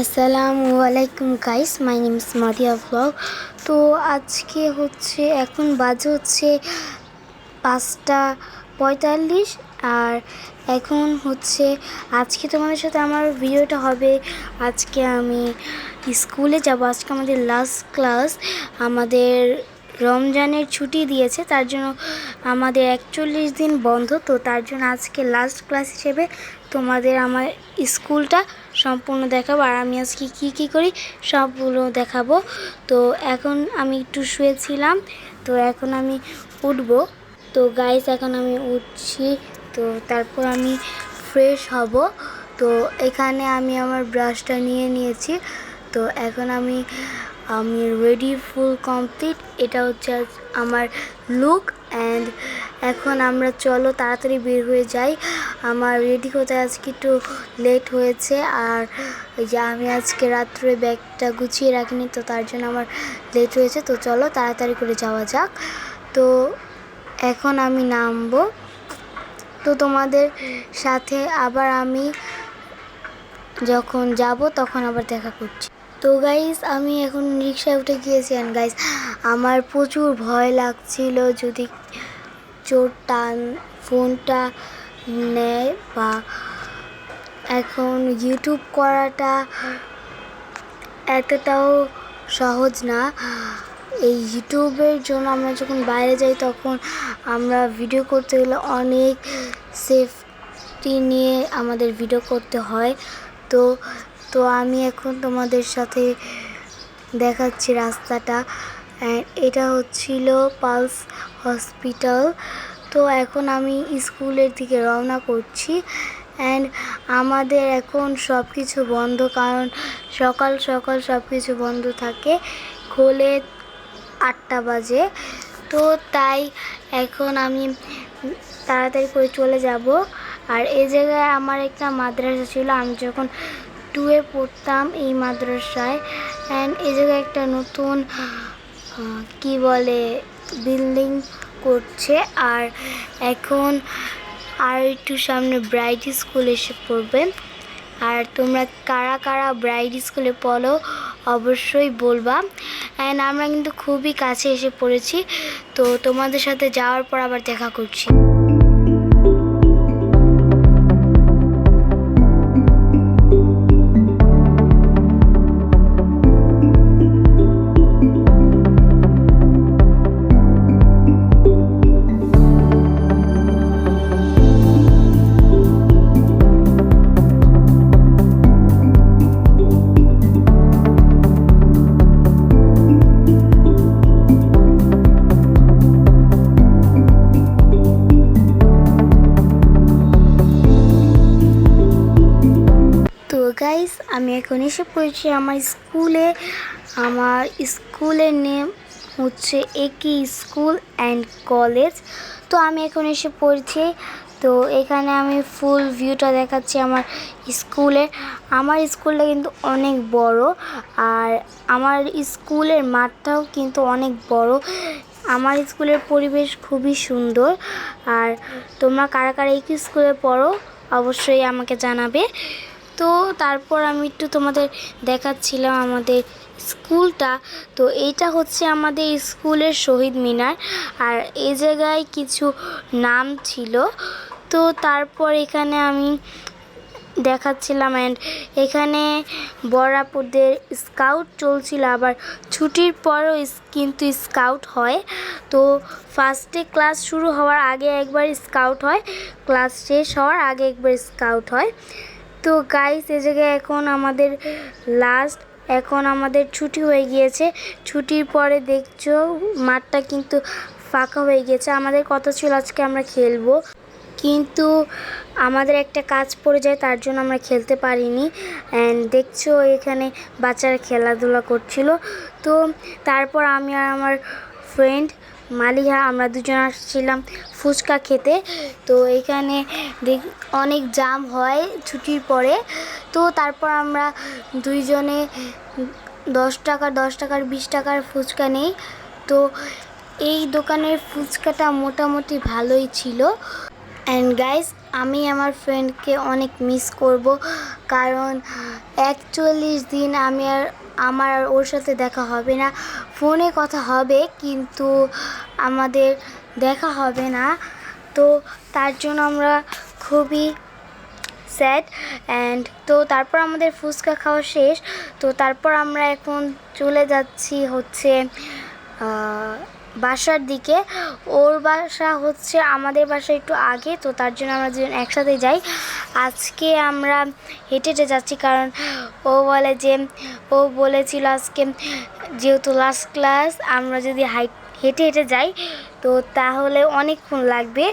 আসসালামু আলাইকুম guys my name is Madiya blog তো আজকে হচ্ছে, এখন বাজে হচ্ছে পাঁচটা পঁয়তাল্লিশ, আর এখন হচ্ছে, আজকে তোমাদের সাথে আমার ভিডিওটা হবে। আজকে আমি স্কুলে যাব, আজকে আমাদের লাস্ট ক্লাস আমাদের রমজানের ছুটি দিয়েছে, তার জন্য আমাদের একচল্লিশ দিন বন্ধ। তো তার জন্য আজকে লাস্ট ক্লাস হিসেবে তোমাদের আমার স্কুলটা সম্পূর্ণ দেখাবো। আর আমি আজকে কী কী করি সবগুলো দেখাবো। তো এখন আমি একটু শুয়েছিলাম, তো এখন আমি উঠবো। তো গাইস এখন আমি উঠছি, তো তারপর আমি ফ্রেশ হব। তো এখানে আমি আমার ব্রাশটা নিয়ে নিয়েছি। তো এখন আমি আমি রেডি ফুল কমপ্লিট এটা হচ্ছে আমার লুক অ্যান্ড এখন আমরা চলো তাড়াতাড়ি বের হয়ে যাই। আমার রেডি হতে আজকে একটু লেট হয়েছে আর যে আমি আজকে রাত্রে ব্যাগটা গুছিয়ে রাখিনি তো তার জন্য আমার লেট হয়েছে। তো চলো তাড়াতাড়ি করে যাওয়া যাক। তো এখন আমি নামবো। তো তোমাদের সাথে আবার আমি যখন যাব তখন আবার দেখা করছি। তো গাইস আমি এখন রিক্সায় উঠে গিয়েছি অ্যান্ড গাইস আমার প্রচুর ভয় লাগছিল যদি চোর টান ফোনটা নেয় বা এখন ইউটিউব করাটা এতটাও সহজ না। এই ইউটিউবের জন্য আমরা যখন বাইরে যাই, তখন আমরা ভিডিও করতে গেলে অনেক সেফটি নিয়ে আমাদের ভিডিও করতে হয়। তো তো আমি এখন তোমাদের সাথে দেখাচ্ছি রাস্তাটা। এটা হচ্ছিল পালস হসপিটাল। তো এখন আমি স্কুলের দিকে রওনা করছি। অ্যান্ড আমাদের এখন সব কিছু বন্ধ, কারণ সকাল সকাল সব কিছু বন্ধ থাকে। খোলে আটটা বাজে। তো তাই এখন আমি তাড়াতাড়ি করে চলে যাব। আর এই জায়গায় আমার একটা মাদ্রাসা ছিল। আমি যখন টুয়ে পড়তাম এই মাদ্রাসায় অ্যান্ড এই জায়গায় একটা নতুন কি বলে বিল্ডিং করছে আর এখন আর একটু সামনে ব্রাইট স্কুল এসে পড়বে। আর তোমরা কারা কারা ব্রাইট স্কুলে পড়ো অবশ্যই বলবা। অ্যান্ড আমরা কিন্তু খুবই কাছে এসে পড়েছি, তো তোমাদের সাথে যাওয়ার পর আবার দেখা করছি। গাইস আমি এখন এসে পড়েছি আমার স্কুলে। আমার স্কুলের নেম হচ্ছে একই স্কুল অ্যান্ড কলেজ তো আমি এখন এসে পড়েছি। তো এখানে আমি ফুল ভিউটা দেখাচ্ছি আমার স্কুলের। আমার স্কুলটা কিন্তু অনেক বড় আর আমার স্কুলের মাঠটাও কিন্তু অনেক বড়। আমার স্কুলের পরিবেশ খুবই সুন্দর। আর তোমরা কারা কারা একই স্কুলে পড়ো, অবশ্যই আমাকে জানাবে। তো তারপর আমি একটু তোমাদের দেখাচ্ছিলাম আমাদের স্কুলটা। তো এইটা হচ্ছে আমাদের স্কুলের শহীদ মিনার। আর এই জায়গায় কিছু নাম ছিল। তো তারপর এখানে আমি দেখাচ্ছিলাম অ্যান্ড এখানে বড়াপুরদের স্কাউট চলছিল। আবার ছুটির পরও কিন্তু স্কাউট হয়। তো ফার্স্টে ক্লাস শুরু হওয়ার আগে একবার স্কাউট হয়। ক্লাস শেষ হওয়ার আগে একবার স্কাউট হয়। তো গাইস এ জায়গায় এখন আমাদের লাস্ট এখন আমাদের ছুটি হয়ে গিয়েছে। ছুটির পরে দেখছ, মাঠটা কিন্তু ফাঁকা হয়ে গেছে আমাদের কথা ছিল আজকে আমরা খেলব। কিন্তু আমাদের একটা কাজ পড়ে যায়, তার জন্য আমরা খেলতে পারিনি। অ্যান্ড দেখছ, এখানে বাচ্চারা খেলাধুলা করছিল। তো তারপর আমি আর আমার ফ্রেন্ড মালিহা, আমরা দুজন আসছিলাম ফুচকা খেতে। তো এখানে দেখ, অনেক জাম হয় ছুটির পরে। তো তারপর আমরা দুইজনে দশ টাকা, দশ টাকার, বিশ টাকার ফুচকা নেই। তো এই দোকানের ফুচকাটা মোটামুটি ভালোই ছিল। অ্যান্ড গাইস আমি আমার ফ্রেন্ডকে অনেক মিস করব। কারণ একচল্লিশ দিন আমি আর আমার আর ওর সাথে দেখা হবে না। ফোনে কথা হবে, কিন্তু আমাদের দেখা হবে না। তো তার জন্য আমরা খুবই স্যাড অ্যান্ড তো তারপর আমাদের ফুচকা খাওয়া শেষ। তো তারপর আমরা এখন চলে যাচ্ছি হচ্ছে বাসার দিকে। ওর বাসা হচ্ছে আমাদের বাসা একটু আগে, তো তার জন্য আমরা দুজন একসাথে যাই। আজকে আমরা হেঁটে হেঁটে যাচ্ছি কারণ ও বলে যে, ও বলেছিল আজকে যেহেতু লাস্ট ক্লাস আমরা যদি হাইট হেঁটে হেঁটে যাই। তো তাহলে অনেকক্ষণ লাগবে।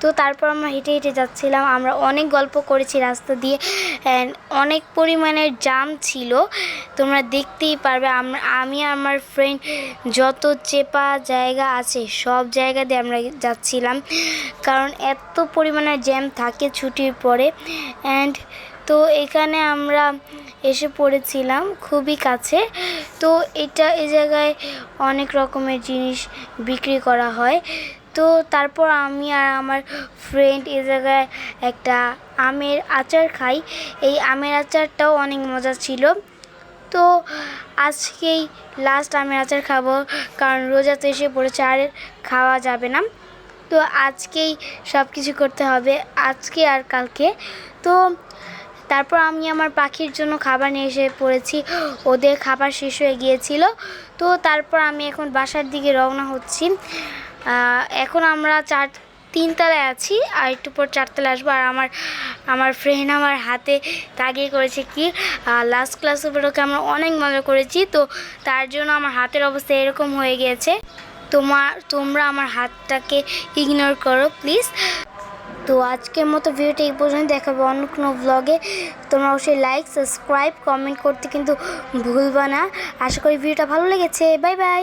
তো তারপর আমরা হেঁটে হেঁটে যাচ্ছিলাম। আমরা অনেক গল্প করেছি রাস্তা দিয়ে। অনেক পরিমাণের জাম ছিল। তোমরা দেখতেই পারবে। আমি আমার ফ্রেন্ড যত চেপা জায়গা আছে, সব জায়গা দিয়ে আমরা যাচ্ছিলাম। কারণ এত পরিমাণের জ্যাম থাকে ছুটির পরে। অ্যান্ড তো এখানে আমরা এসে পড়েছিলাম খুবই কাছে। তো এটা এই জায়গায় অনেক রকমের জিনিস বিক্রি করা হয়। তো তারপর আমি আর আমার ফ্রেন্ড এ জায়গায় একটা আমের আচার খাই। এই আমের আচারটাও অনেক মজা ছিল। তো আজকেই লাস্ট আমের আচার খাব, কারণ রোজা তো এসে পড়েছে, আর খাওয়া যাবে না। তো আজকেই সব কিছু করতে হবে, আজকে আর কালকে। তো তারপর আমি আমার পাখির জন্য খাবার নিয়ে এসে পড়েছি। ওদের খাবার শেষ হয়ে গিয়েছিল। তো তারপর আমি এখন বাসার দিকে রওনা হচ্ছি। এখন আমরা চার, তিনতলায় আছি আর একটু পর চারতলায় আসব। আর আমার আমার ফ্রেন্ড আমার হাতে তাগিয়ে করেছে কি লাস্ট ক্লাস উপলক্ষে আমরা অনেক মজা করেছি। তো তার জন্য আমার হাতের অবস্থা এরকম হয়ে গিয়েছে তোমার তোমরা আমার হাতটাকে ইগনোর করো প্লিজ তো আজকের মতো ভিডিওটা এই পর্যন্ত দেখাবো অন্য কোনো ব্লগে তোমরা অবশ্যই লাইক সাবস্ক্রাইব কমেন্ট করতে কিন্তু ভুলবা না। আশা করি ভিডিওটা ভালো লেগেছে। Bye bye